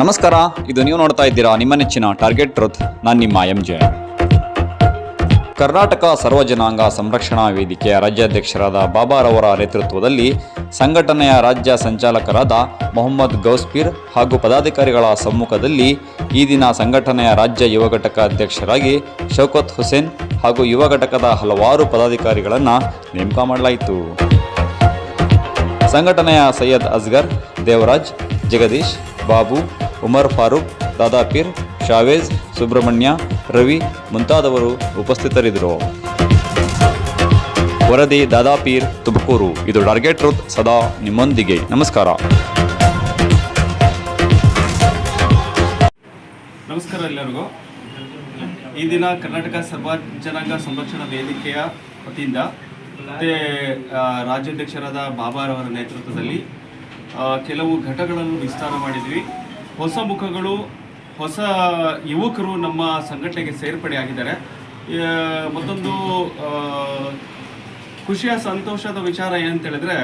ನಮಸ್ಕಾರ, ಇದು ನೀವು ನೋಡ್ತಾ ಇದ್ದೀರಾ ನಿಮ್ಮ ನೆಚ್ಚಿನ ಟಾರ್ಗೆಟ್ ಟ್ರುತ್ ನಾನು ನಿಮ್ಮ ಎಂ ಜೆ ಕರ್ನಾಟಕ ಸರ್ವ ಜನಾಂಗ ಸಂರಕ್ಷಣಾ ವೇದಿಕೆಯ ರಾಜ್ಯಾಧ್ಯಕ್ಷರಾದ ಬಾಬಾರವರ ನೇತೃತ್ವದಲ್ಲಿ ಸಂಘಟನೆಯ ರಾಜ್ಯ ಸಂಚಾಲಕರಾದ ಮೊಹಮ್ಮದ್ ಗೌಸ್ಪೀರ್ ಹಾಗೂ ಪದಾಧಿಕಾರಿಗಳ ಸಮ್ಮುಖದಲ್ಲಿ ಈ ದಿನ ಸಂಘಟನೆಯ ರಾಜ್ಯ ಯುವ ಘಟಕ ಅಧ್ಯಕ್ಷರಾಗಿ ಶೌಕತ್ ಹುಸೇನ್ ಹಾಗೂ ಯುವ ಘಟಕದ ಹಲವಾರು ಪದಾಧಿಕಾರಿಗಳನ್ನು ನೇಮಕ ಮಾಡಲಾಯಿತು. ಸಂಘಟನೆಯ ಸೈಯದ್ ಅಸ್ಗರ್, ದೇವರಾಜ್, ಜಗದೀಶ್, ಬಾಬು ಉಮರ್ ಫಾರೂಕ್ ದಾದಾಪೀರ್ ಶಾವೇಜ್, ಸುಬ್ರಹ್ಮಣ್ಯ, ರವಿ ಮುಂತಾದವರು ಉಪಸ್ಥಿತರಿದ್ದರು. ವರದಿ ದಾದಾಪೀರ್ ತುಮಕೂರು. ಇದು ಟಾರ್ಗೆಟ್ ಟ್ರೂತ್ ಸದಾ ನಿಮ್ಮೊಂದಿಗೆ. ನಮಸ್ಕಾರ. ನಮಸ್ಕಾರ ಎಲ್ಲರಿಗೂ. ಈ ದಿನ ಕರ್ನಾಟಕ ಸರ್ವ ಜನಾಂಗ ಸಂರಕ್ಷಣಾ ವೇದಿಕೆಯ ವತಿಯಿಂದ, ಮತ್ತು ರಾಜ್ಯಾಧ್ಯಕ್ಷರಾದ ಬಾಬಾರವರ ನೇತೃತ್ವದಲ್ಲಿ ಕೆಲವು ಘಟಗಳನ್ನು ವಿಸ್ತಾರ ಮಾಡಿದ್ವಿ. ಹೊಸ ಮುಖಗಳು, ಹೊಸ ಯುವಕರು ನಮ್ಮ ಸಂಘಟನೆಗೆ ಸೇರ್ಪಡೆ ಆಗಿದ್ದಾರೆ. ಮತ್ತೊಂದು ಖುಷಿಯ ಸಂತೋಷದ ವಿಚಾರ ಏನಂತ ಹೇಳಿದ್ರೆ,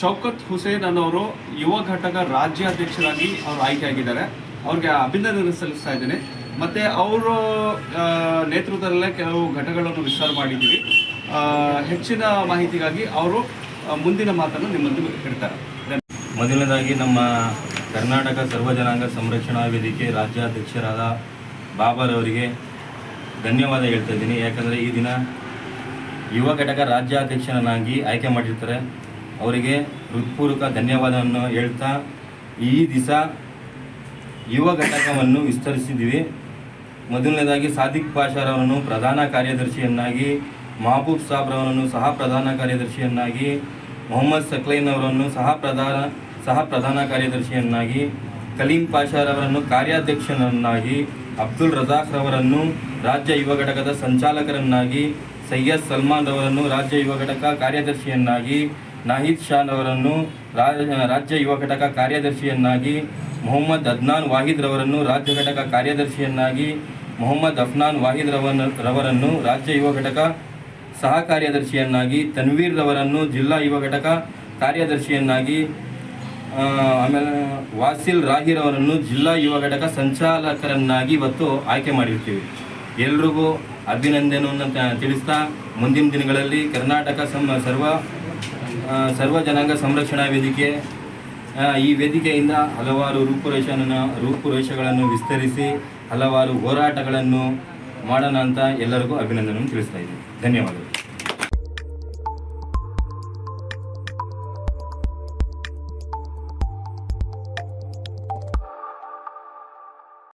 ಶೌಕತ್ ಹುಸೇನ್ ಅನ್ನೋರು ಯುವ ಘಟಕ ರಾಜ್ಯಾಧ್ಯಕ್ಷರಾಗಿ ಅವರು ಆಯ್ಕೆಯಾಗಿದ್ದಾರೆ. ಅವ್ರಿಗೆ ಅಭಿನಂದನೆ ಸಲ್ಲಿಸ್ತಾ ಇದ್ದೀನಿ. ಮತ್ತೆ ಅವರ ನೇತೃತ್ವದಲ್ಲೇ ಕೆಲವು ಘಟಕಗಳನ್ನು ವಿಸ್ತಾರ ಮಾಡಿದ್ದೀವಿ. ಹೆಚ್ಚಿನ ಮಾಹಿತಿಗಾಗಿ ಅವರು ಮುಂದಿನ ಮಾತನ್ನು ನಿಮ್ಮೊಂದಿಗೆ ಇಡ್ತಾರೆ. ಮೊದಲನೇದಾಗಿ ನಮ್ಮ ಕರ್ನಾಟಕ ಸರ್ವ ಜನಾಂಗ ಸಂರಕ್ಷಣಾ ವೇದಿಕೆ ರಾಜ್ಯಾಧ್ಯಕ್ಷರಾದ ಬಾಬಾರವರಿಗೆ ಧನ್ಯವಾದ ಹೇಳ್ತಾ ಇದ್ದೀನಿ. ಯಾಕಂದರೆ ಈ ದಿನ ಯುವ ಘಟಕ ರಾಜ್ಯಾಧ್ಯಕ್ಷರನ್ನಾಗಿ ಆಯ್ಕೆ ಮಾಡಿರ್ತಾರೆ. ಅವರಿಗೆ ಹೃತ್ಪೂರ್ವಕ ಧನ್ಯವಾದವನ್ನು ಹೇಳ್ತಾ ಈ ದಿವಸ ಯುವ ಘಟಕವನ್ನು ವಿಸ್ತರಿಸಿದ್ದೀವಿ. ಮೊದಲನೇದಾಗಿ ಸಾದಿಕ್ ಪಾಷಾರವರನ್ನು ಪ್ರಧಾನ ಕಾರ್ಯದರ್ಶಿಯನ್ನಾಗಿ, ಮಹಬೂಬ್ ಸಾಬ್ರವರನ್ನು ಸಹ ಪ್ರಧಾನ ಕಾರ್ಯದರ್ಶಿಯನ್ನಾಗಿ, ಮೊಹಮ್ಮದ್ ಸಕ್ಲೈನ್ ಅವರನ್ನು ಸಹ ಪ್ರಧಾನ ಸಹ ಪ್ರಧಾನ ಕಾರ್ಯದರ್ಶಿಯನ್ನಾಗಿ ಕಲೀಂ ಪಾಷಾರವರನ್ನು ಕಾರ್ಯಾಧ್ಯಕ್ಷರನ್ನಾಗಿ ಅಬ್ದುಲ್ ರಜಾಕ್ ರವರನ್ನು ರಾಜ್ಯ ಯುವ ಘಟಕದ ಸಂಚಾಲಕರನ್ನಾಗಿ ಸೈಯದ್ ಸಲ್ಮಾನ್ ರವರನ್ನು ರಾಜ್ಯ ಯುವ ಘಟಕ ಕಾರ್ಯದರ್ಶಿಯನ್ನಾಗಿ ನಾಹಿದ್ ಶಾನ್ ಅವರನ್ನು ರಾಜ್ಯ ಯುವ ಘಟಕ ಕಾರ್ಯದರ್ಶಿಯನ್ನಾಗಿ ಮೊಹಮ್ಮದ್ ಅದ್ನಾನ್ ವಾಹಿದ್ ರವರನ್ನು ರಾಜ್ಯ ಘಟಕ ಕಾರ್ಯದರ್ಶಿಯನ್ನಾಗಿ ಮೊಹಮ್ಮದ್ ಅಫ್ನಾನ್ ವಾಹಿದ್ ರವರನ್ನು ರಾಜ್ಯ ಯುವ ಘಟಕ ಸಹ ಕಾರ್ಯದರ್ಶಿಯನ್ನಾಗಿ ತನ್ವೀರ್ ರವರನ್ನು ಜಿಲ್ಲಾ ಯುವ ಘಟಕ ಕಾರ್ಯದರ್ಶಿಯನ್ನಾಗಿ ಆಮೇಲೆ ವಾಸಿಲ್ ರಾಹಿರ್ ಅವರನ್ನು ಜಿಲ್ಲಾ ಯುವ ಘಟಕ ಸಂಚಾಲಕರನ್ನಾಗಿ ಇವತ್ತು ಆಯ್ಕೆ ಮಾಡಿರ್ತೀವಿ. ಎಲ್ರಿಗೂ ಅಭಿನಂದನೆಯನ್ನು ತಿಳಿಸ್ತಾ ಮುಂದಿನ ದಿನಗಳಲ್ಲಿ ಕರ್ನಾಟಕ ಸಂ, ಸರ್ವ ಸರ್ವ ಜನಾಂಗ ಸಂರಕ್ಷಣಾ ವೇದಿಕೆ ಈ ವೇದಿಕೆಯಿಂದ ಹಲವಾರು ರೂಪುರೇಷನ ರೂಪುರೇಷಗಳನ್ನು ವಿಸ್ತರಿಸಿ ಹಲವಾರು ಹೋರಾಟಗಳನ್ನು ಮಾಡೋಣ ಅಂತ ಎಲ್ಲರಿಗೂ ಅಭಿನಂದನೆಯನ್ನು ತಿಳಿಸ್ತಾ ಇದ್ದೀನಿ. ಧನ್ಯವಾದಗಳು.